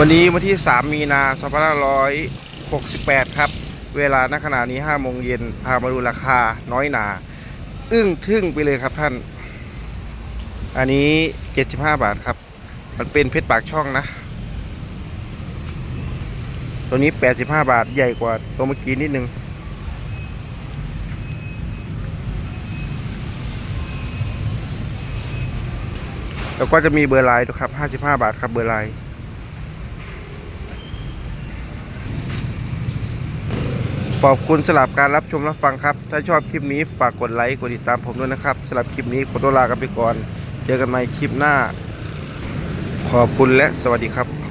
วันนี้วันที่ 3 มีนา2568 ครับ เวลาณขณะนี้5โมงเย็นพามาดูราคาน้อยหนา อึ้งทึ่งไปเลยครับท่าน อันนี้ 75 บาทครับ มันเป็นเพชรปากช่องนะ ตัวนี้ 85 บาทใหญ่กว่าตัวเมื่อกี้นิดนึง แล้วก็จะมีเบอร์ไลน์ด้วยครับ 55 บาทครับเบอร์ไลน์ ขอบคุณสลับการรับชมรับฟังครับ ถ้าชอบคลิปนี้ฝากกดไลค์กดติดตามผมด้วยนะครับสลับคลิปนี้ขอตัวลากันไปก่อน เจอกันใหม่คลิปหน้า ขอบคุณและสวัสดีครับ